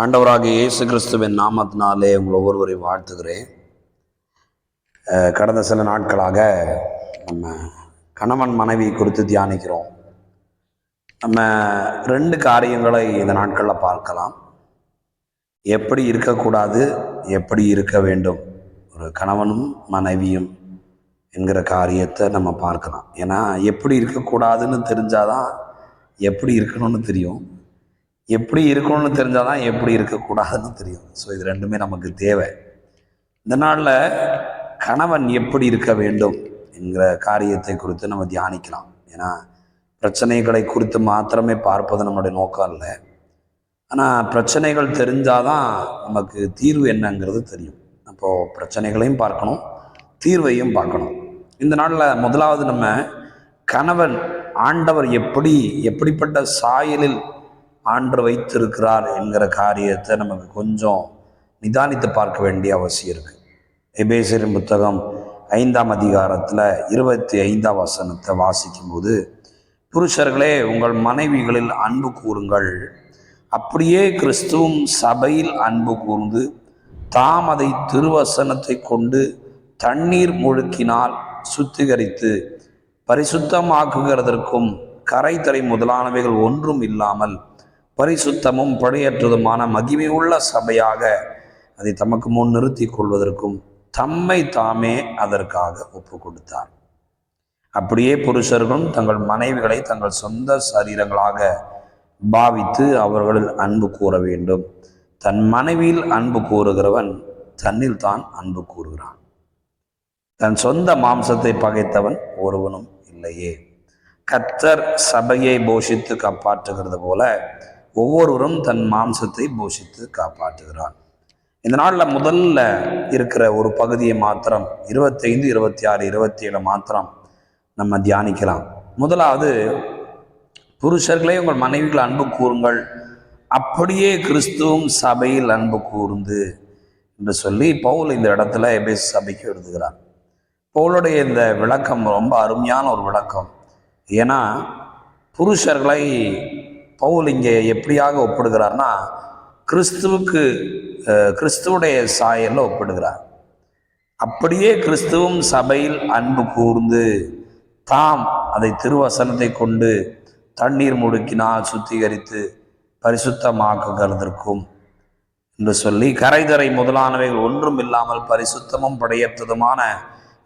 ஆண்டவராக இயேசு கிறிஸ்துவின் நாமத்தினாலே உங்கள் ஒருவரை வாழ்த்துகிறேன். கடந்த சில நாட்களாக நம்ம கணவன் மனைவி குறித்து தியானிக்கிறோம். நம்ம ரெண்டு காரியங்களை இந்த நாட்களில் பார்க்கலாம். எப்படி இருக்கக்கூடாது எப்படி இருக்க வேண்டும்? ஒரு கணவனும் மனைவியும் என்கிற காரியத்தை நம்ம பார்க்கலாம். ஏன்னா எப்படி இருக்கக்கூடாதுன்னு தெரிஞ்சாதான் எப்படி இருக்கணும்னு தெரியும். எப்படி இருக்கணும்னு தெரிஞ்சால் தான் எப்படி இருக்கக்கூடாதுன்னு தெரியும். ஸோ இது ரெண்டுமே நமக்கு தேவை. இந்த நாளில் கணவன் எப்படி இருக்க வேண்டும் என்கிற காரியத்தை குறித்து நம்ம தியானிக்கலாம். ஏன்னா பிரச்சனைகளை குறித்து மாத்திரமே பார்ப்பது நம்மளுடைய நோக்கம் இல்லை ஆனால் பிரச்சனைகள் தெரிஞ்சால் தான் நமக்கு தீர்வு என்னங்கிறது தெரியும். அப்போது பிரச்சனைகளையும் பார்க்கணும் தீர்வையும் பார்க்கணும். இந்த நாளில் முதலாவது நம்ம கணவன் ஆண்டவர் எப்படி எப்படிப்பட்ட சாயலில் ஆண்டு வைத்திருக்கிறார் என்கிற காரியத்தை நமக்கு கொஞ்சம் நிதானித்து பார்க்க வேண்டிய அவசியம் இருக்குது எபேசரின் புத்தகம் ஐந்தாம் அதிகாரத்தில் இருபத்தி ஐந்தாம் வசனத்தை வாசிக்கும்போது புருஷர்களே உங்கள் மனைவிகளில் அன்பு கூறுங்கள். அப்படியே கிறிஸ்துவும் சபையில் அன்பு கூர்ந்து தாம் அதை திருவசனத்தை கொண்டு தண்ணீர் முழுக்கினால் சுத்திகரித்து பரிசுத்தமாக்குகிறதற்கும் கரைத்தரை முதலானவைகள் ஒன்றும் இல்லாமல் பரிசுத்தமும் படையற்றதுமான மகிமையுள்ள சபையாக அதை தமக்கு முன் நிறுத்திக் கொள்வதற்கும் தம்மை தாமே அதற்காக ஒப்பு கொடுத்தார் அப்படியே புருஷர்களும் தங்கள் மனைவிகளை தங்கள் சொந்த சரீரங்களாக பாவித்து அவர்களில் அன்பு கூற வேண்டும். தன் மனைவியில் அன்பு கூறுகிறவன் தன்னில் தான் அன்பு கூறுகிறான். தன் சொந்த மாம்சத்தை பகைத்தவன் ஒருவனும் இல்லையே. கத்தர் சபையை போஷித்து காப்பாற்றுகிறது போல ஒவ்வொருவரும் தன் மாம்சத்தை போஷித்து காப்பாற்றுகிறான். இந்த நாளில் முதல்ல இருக்கிற ஒரு பகுதியை மாத்திரம் இருபத்தைந்து இருபத்தி ஆறு இருபத்தி ஏழு மாத்திரம் நம்ம தியானிக்கலாம். முதலாவது புருஷர்களே உங்கள் மனைவிகள் அன்பு கூறுங்கள். அப்படியே கிறிஸ்துவும் சபையில் அன்பு கூர்ந்து என்று சொல்லி பவுல் இந்த இடத்துல எபேஸ் சபைக்கு எழுதுகிறார். பவுலுடைய இந்த விளக்கம் ரொம்ப அருமையான ஒரு விளக்கம். ஏன்னா புருஷர்களை பவுல் இங்கே எப்படியாக ஒப்பிடுகிறார்னா கிறிஸ்துவுக்கு கிறிஸ்துவடைய கிறிஸ்துவுடைய சாயலில் ஒப்பிடுகிறார். அப்படியே கிறிஸ்துவும் சபையில் அன்பு கூர்ந்து தாம் அதை திருவசனத்தை கொண்டு தண்ணீர் முடுக்கினால் சுத்திகரித்து பரிசுத்தமாக்குகிறதற்கும் என்று சொல்லி கரைதரை முதலானவைகள் ஒன்றும் இல்லாமல் பரிசுத்தமும் படையற்றதுமான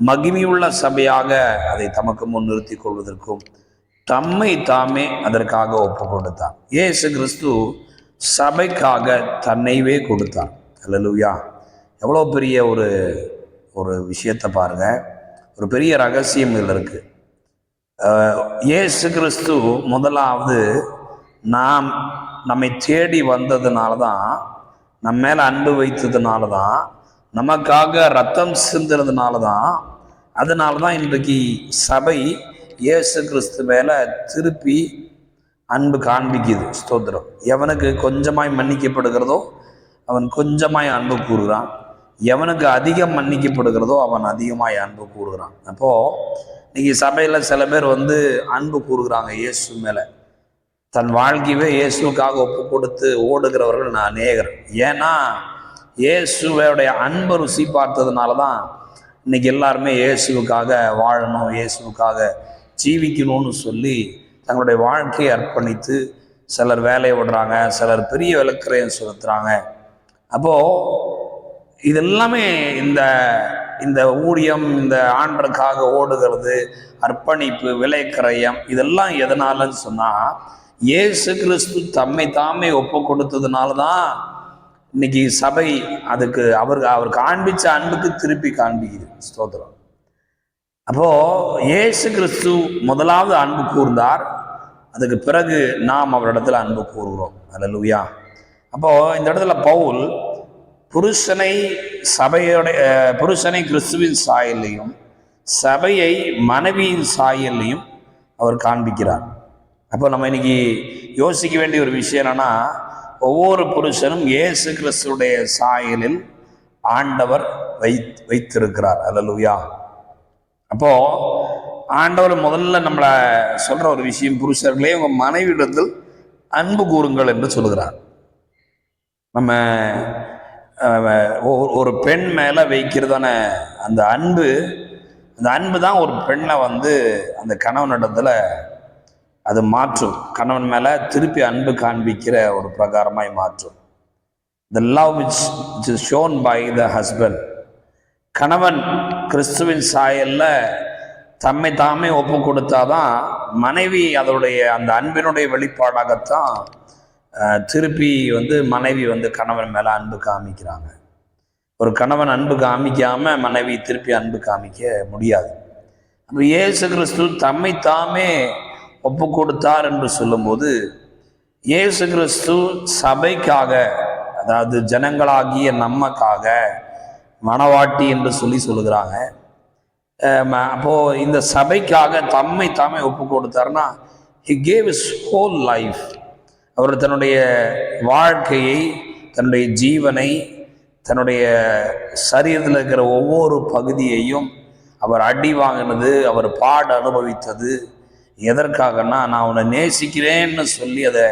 மகிமையுள்ள சபையாக அதை தமக்கு முன் நிறுத்திக் கொள்வதற்கும் தம்மை தாமே அதற்காக ஒப்பு கொடுத்தார் ஏசு கிறிஸ்து சபைக்காக தன்னைவே கொடுத்தார் அல்லேலூயா எவ்வளோ பெரிய ஒரு ஒரு விஷயத்தை பாருங்க. ஒரு பெரிய ரகசியம் இதில் இருக்கு. ஏசு கிறிஸ்து முதலாவது நாம் நம்மை தேடி வந்ததுனால தான் நம்ம மேலே அன்பு வைத்ததுனால தான் நமக்காக ரத்தம் சிந்துறதுனால தான் அதனால தான் இன்றைக்கு சபை இயேசு கிறிஸ்து மேலே திருப்பி அன்பு காண்பிக்குது ஸ்தோத்திரம். எவனுக்கு கொஞ்சமாய் மன்னிக்கப்படுகிறதோ அவன் கொஞ்சமாய் அன்பு கூறுகிறான். எவனுக்கு அதிகம் மன்னிக்கப்படுகிறதோ அவன் அதிகமாய் அன்பு கூறுகிறான். அப்போது இன்னைக்கு சபையில் சில பேர் வந்து அன்பு கூறுகிறாங்க இயேசு மேலே. தன் வாழ்க்கையவே இயேசுக்காக ஒப்பு கொடுத்து ஓடுகிறவர்கள் நான் நேகிறேன் ஏன்னா இயேசுவோடைய அன்பை ருசி பார்த்ததுனால தான் இன்னைக்கு எல்லாருமே இயேசுவுக்காக வாழணும் இயேசுக்காக ஜீவிக்கணும்னு சொல்லி தங்களுடைய வாழ்க்கையை அர்ப்பணித்து சிலர் வேலையை விடுறாங்க சிலர் பெரிய விளக்கரையும் செலுத்துறாங்க. அப்போது இது எல்லாமே இந்த இந்த ஊழியம் இந்த ஆண்டுக்காக ஓடுகிறது அர்ப்பணிப்பு விலைக்கரையம் இதெல்லாம் எதனாலன்னு சொன்னால் இயேசு கிறிஸ்து தம்மை தாமே ஒப்பு கொடுத்ததுனால தான் இன்னைக்கு சபை அதுக்கு அவர் அவர் காண்பிச்ச அன்புக்கு திருப்பி காண்பிக்குது. ஸ்தோத்திரம். அப்போ இயேசு கிறிஸ்து முதலாவது அன்பு கூர்ந்தார். அதுக்கு பிறகு நாம் அவரிடத்துல அன்பு கூறுகிறோம். அல்லேலூயா அப்போ இந்த இடத்துல பவுல் புருஷனை சபையோடைய புருஷனை கிறிஸ்துவின் சாயல்லையும் சபையை மனைவியின் சாயல்லையும் அவர் காண்பிக்கிறார். அப்போ நம்ம இன்னைக்கு யோசிக்க வேண்டிய ஒரு விஷயம் என்னன்னா ஒவ்வொரு புருஷனும் இயேசு கிறிஸ்துடைய சாயலில் ஆண்டவர் வை வைத்திருக்கிறார். அல்லேலூயா அப்போ ஆண்டவர் முதல்ல நம்மளை சொல்ற ஒரு விஷயம் புருஷர்களே உங்க மனைவியிடத்தில் அன்பு கூறுங்கள் என்று சொல்கிறார் நம்ம ஒரு- பெண் மேலே வைக்கிறதான அந்த அன்பு அந்த அன்பு தான் ஒரு பெண்ணை வந்து அந்த கணவனிடத்துல அது மாற்றும். கணவன் மேலே திருப்பி அன்பு காண்பிக்கிற ஒரு பிரகாரமாய் மாற்றும். The love which which is shown by the husband கணவன் கிறிஸ்துவின் சாயல்ல தம்மை தாமே ஒப்பு கொடுத்தாதான் மனைவி அதனுடைய அந்த அன்பினுடைய வெளிப்பாடாகத்தான் திருப்பி வந்து மனைவி வந்து கணவன் மேல அன்பு காமிக்கிறாங்க. ஒரு கணவன் அன்பு காமிக்காம மனைவி திருப்பி அன்பு காமிக்க முடியாது. அப்போ இயேசு கிறிஸ்து தம்மை தாமே ஒப்பு கொடுத்தார் என்று சொல்லும்போது இயேசு கிறிஸ்து சபைக்காக அதாவது ஜனங்களாகிய நம்மக்காக மணவாட்டி என்று சொல்லி சொல்லுகிறாங்க. அப்போது ம- இந்த சபைக்காக தம்மை தாமே ஒப்பு கொடுத்தாருன்னா he gave his whole life அவர் தன்னுடைய வாழ்க்கையை தன்னுடைய ஜீவனை தன்னுடைய சரீரத்தில் இருக்கிற ஒவ்வொரு பகுதியையும் அவர் அடி வாங்கினது அவர் பாடு அனுபவித்தது. எதற்காகன்னா நான் உன்னை நேசிக்கிறேன்னு சொல்லி அதை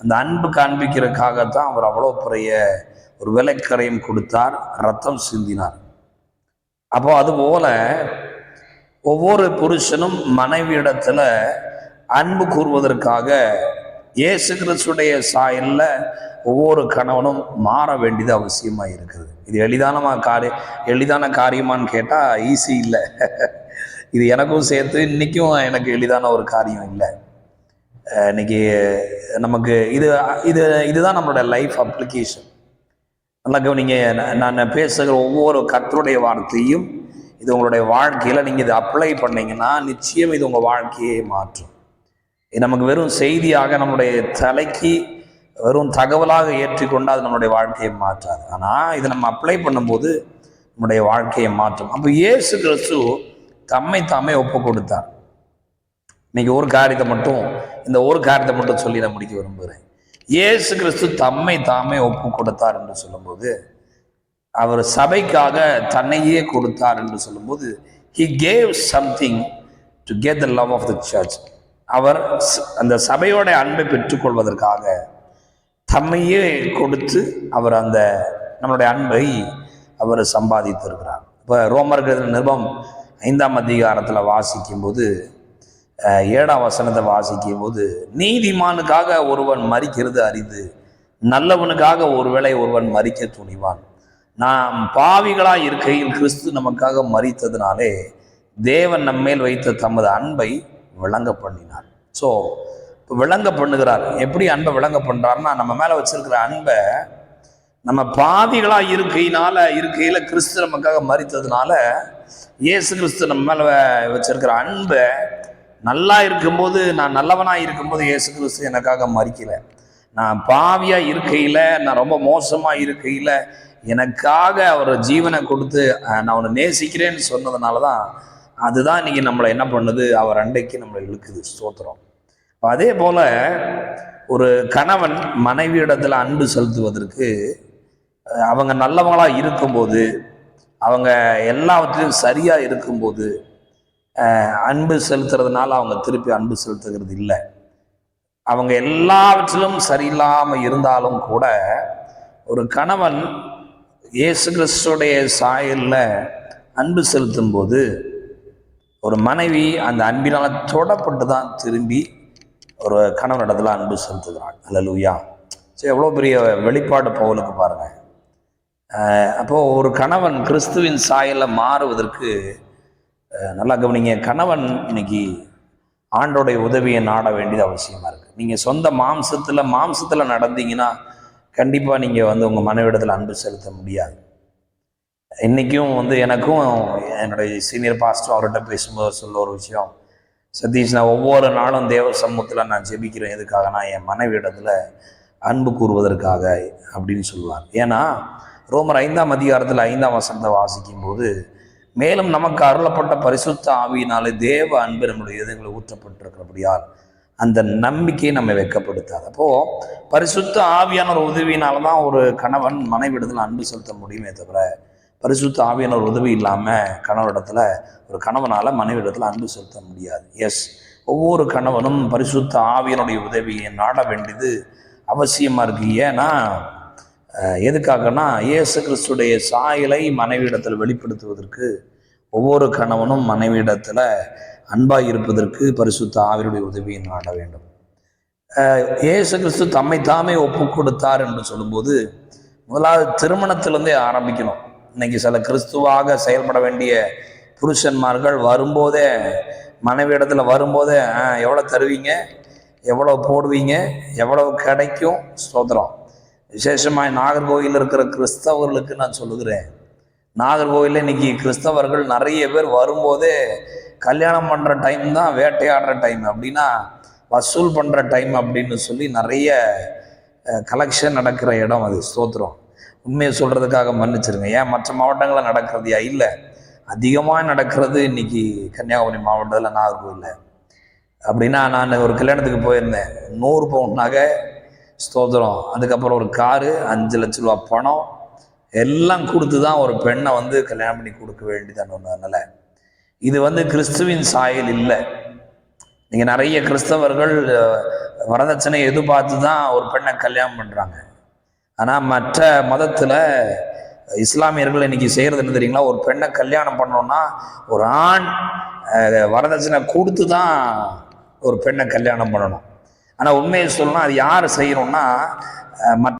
அந்த அன்பு காண்பிக்கிறதுக்காகத்தான் அவர் அவ்வளோ பெரிய ஒரு விலைக்கரையும் கொடுத்தார் ரத்தம் சிந்தினார். அப்போ அதுபோல ஒவ்வொரு புருஷனும் மனைவியிடத்துல அன்பு கூறுவதற்காக இயேசு கிறிஸ்துடைய சாயல்ல ஒவ்வொரு கணவனும் மாற வேண்டியது அவசியமாக இருக்குது. இது எளிதானமா காரியம் எளிதான காரியமான்னு கேட்டால் ஈஸி இல்லை. இது எனக்கும் சேர்த்து இன்றைக்கும் எனக்கு எளிதான ஒரு காரியம் இல்லை. இன்னைக்கு நமக்கு இது இது இதுதான் நம்மளோட லைஃப் அப்ளிகேஷன் நல்லா கவனிங்க நான் பேசுகிற ஒவ்வொரு கத்தருடைய வார்த்தையும் இது உங்களுடைய வாழ்க்கையில் நீங்கள் இதை அப்ளை பண்ணீங்கன்னா நிச்சயம் இது உங்கள் வாழ்க்கையை மாற்றும். இது நமக்கு வெறும் செய்தியாக நம்மளுடைய தலைக்கு வெறும் தகவலாக ஏற்றிக்கொண்டு அது நம்மளுடைய வாழ்க்கையை மாற்றாது. ஆனால் இதை நம்ம அப்ளை பண்ணும்போது நம்முடைய வாழ்க்கையை மாற்றும். அப்போ இயேசு கிறிஸ்து தம்மை தாமே ஒப்பு கொடுத்தார். இன்னைக்கு ஒரு காரியத்தை மட்டும் இந்த ஒரு காரியத்தை மட்டும் சொல்லி நான் முடிக்க விரும்புகிறேன். இயேசு கிறிஸ்து தம்மை தாமே ஒப்பு கொடுத்தார் என்று சொல்லும்போது அவர் சபைக்காக தன்னையே கொடுத்தார் என்று சொல்லும்போது he gave something to get the love of the church அவர் அந்த சபையோட அன்பை பெற்றுக்கொள்வதற்காக தம்மையே கொடுத்து அவர் அந்த நம்மளுடைய அன்பை அவர் சம்பாதித்திருக்கிறார். இப்போ ரோமர்கள் நிருபம் ஐந்தாம் அதிகாரத்தில் வாசிக்கும்போது ஏழாம் வசனத்தை வாசிக்கும் போது நீதிமானுக்காக ஒருவன் மறிக்கிறது அரிது நல்லவனுக்காக ஒருவேளை ஒருவன் மறிக்க துணிவான். நாம் பாவிகளாக இருக்கையில் கிறிஸ்து நமக்காக மறித்ததினாலே தேவன் நம்மேல் வைத்த தமது அன்பை விளங்க பண்ணினார் ஸோ விளங்க பண்ணுகிறார் எப்படி அன்பை விளங்க பண்ணுறாருன்னா நம்ம மேலே வச்சிருக்கிற அன்பை நம்ம பாவிகளாக இருக்கையினால இருக்கையில் கிறிஸ்து நமக்காக மறித்ததுனால இயேசு கிறிஸ்து நம்ம மேலே வச்சிருக்கிற அன்பை நல்லா இருக்கும்போது நான் நல்லவனாக இருக்கும்போது இயேசு கிறிஸ்து எனக்காக மறிக்கல நான் பாவியாக இருக்கையில் நான் ரொம்ப மோசமாக இருக்கையில் எனக்காக அவர் ஜீவனை கொடுத்து நான் அவனை நேசிக்கிறேன்னு சொன்னதுனால தான் அதுதான் இன்னைக்கு நம்மளை என்ன பண்ணுது? அவர் அண்டைக்கு நம்மளை இழுக்குது. ஸ்தோத்திரம். அதே போல் ஒரு கணவன் மனைவியிடத்தில் அன்பு செலுத்துவதற்கு அவங்க நல்லவங்களாக இருக்கும்போது அவங்க எல்லாவற்றிலும் சரியாக இருக்கும்போது அன்பு செலுத்துறதுனால அவங்க திருப்பி அன்பு செலுத்துகிறது இல்லை. அவங்க எல்லாவற்றிலும் சரியில்லாமல் இருந்தாலும் கூட ஒரு கணவன் இயேசு கிறிஸ்துடைய சாயல்ல அன்பு செலுத்தும் போது ஒரு மனைவி அந்த அன்பினால் தொடப்பட்டு தான் திரும்பி ஒரு கணவனிடத்தில் அன்பு செலுத்துகிறான் அல்லலுயா சரி எவ்வளோ பெரிய வெளிப்பாடு பவுலுக்கு பாருங்கள் அப்போது ஒரு கணவன் கிறிஸ்துவின் சாயல்ல மாறுவதற்கு நல்லா கவனிங்க கணவன் இன்னைக்கு ஆண்டோடைய உதவியை நாட வேண்டியது அவசியமாக இருக்குது நீங்கள் சொந்த மாம்சத்தில் மாம்சத்தில் நடந்தீங்கன்னா கண்டிப்பாக நீங்கள் வந்து உங்கள் மனைவிடத்தில் அன்பு செலுத்த முடியாது. இன்றைக்கும் வந்து எனக்கும் என்னுடைய சீனியர் பாஸ்டர் அவர்கிட்ட பேசும்போது சொல்ல ஒரு விஷயம். சதீஷ் நான் ஒவ்வொரு நாளும் தேவ சமூகத்தில் நான் ஜெபிக்கிறேன் எதுக்காகனா என் மனைவியிடத்தில் அன்பு கூறுவதற்காக அப்படின்னு சொல்லுவார். ஏன்னா ரோமர் ஐந்தாம் அதிகாரத்தில் ஐந்தாம் வசனத்தை வாசிக்கும் போது மேலும் நமக்கு அருளப்பட்ட பரிசுத்த ஆவியினாலே தேவ அன்பு நம்முடைய இதயங்களை ஊற்றப்பட்டிருக்கிறபடியால் அந்த நம்பிக்கையை நம்ம வெக்கப்படுத்தாது. அப்போ பரிசுத்த ஆவியான ஒரு உதவியினால தான் ஒரு கணவன் மனைவிடத்தில் அன்பு செலுத்த முடியுமே தவிர பரிசுத்த ஆவியான ஒரு உதவி இல்லாமல் கணவனிடத்துல ஒரு கணவனால் மனைவிடத்தில் அன்பு செலுத்த முடியாது. எஸ் ஒவ்வொரு கணவனும் பரிசுத்த ஆவியனுடைய உதவியை நாட வேண்டியது அவசியமாக இருக்கு. ஏன்னா எதுக்காகனா இயேசு கிறிஸ்துடைய சாயலை மனைவியிடத்தில் வெளிப்படுத்துவதற்கு ஒவ்வொரு கணவனும் மனைவியிடத்தில் அன்பாக இருப்பதற்கு பரிசுத்த ஆவியுடைய உதவியை நாட வேண்டும். இயேசு கிறிஸ்து தம்மை தாமே ஒப்பு கொடுத்தார் என்று சொல்லும்போது முதலாவது திருமணத்திலிருந்தே ஆரம்பிக்கணும். இன்னைக்கு சில கிறிஸ்துவாக செயல்பட வேண்டிய புருஷன்மார்கள் வரும்போதே மனைவி இடத்துல வரும்போதே "ஆ, தருவீங்க? எவ்வளோ போடுவீங்க? எவ்வளவு கிடைக்கும்? ஸ்தோத்திரம். விசேஷமாக நாகர்கோவில் இருக்கிற கிறிஸ்தவர்களுக்கு நான் சொல்லுகிறேன். நாகர்கோவிலில் இன்னைக்கு கிறிஸ்தவர்கள் நிறைய பேர் வரும்போதே கல்யாணம் பண்ணுற டைம் தான் வேட்டையாடுற டைம் அப்படின்னா வசூல் பண்ணுற டைம் அப்படின்னு சொல்லி நிறைய கலெக்ஷன் நடக்கிற இடம் அது ஸ்தோத்திரம். உண்மையை சொல்கிறதுக்காக மன்னிச்சிருங்க. ஏன்? மற்ற மாவட்டங்களில் நடக்கிறதையா? இல்லை. அதிகமாக நடக்கிறது இன்னைக்கு கன்னியாகுமரி மாவட்டத்தில் நாகர்கோவிலில். அப்படின்னா நான் ஒரு கல்யாணத்துக்கு போயிருந்தேன். நூறு பவுன் நகை ஸ்தோத்திரம். அதுக்கப்புறம் ஒரு காரு அஞ்சு லட்ச ரூபா பணம் எல்லாம் கொடுத்து தான் ஒரு பெண்ணை வந்து கல்யாணம் பண்ணி கொடுக்க வேண்டியதான ஒன்று அதனால் இது வந்து கிறிஸ்துவின் சாயல் இல்லை. நீங்கள் நிறைய கிறிஸ்தவர்கள் வரதட்சணை எதிர்பார்த்து தான் ஒரு பெண்ணை கல்யாணம் பண்ணுறாங்க ஆனால் மற்ற மதத்தில் இஸ்லாமியர்கள் இன்னைக்கு செய்கிறது என்ன தெரியுங்களா? ஒரு பெண்ணை கல்யாணம் பண்ணோன்னா ஒரு ஆண் வரதட்சணை கொடுத்து தான் ஒரு பெண்ணை கல்யாணம் பண்ணணும். ஆனால் உண்மையை சொல்லணும் அது யார் செய்கிறோன்னா மற்ற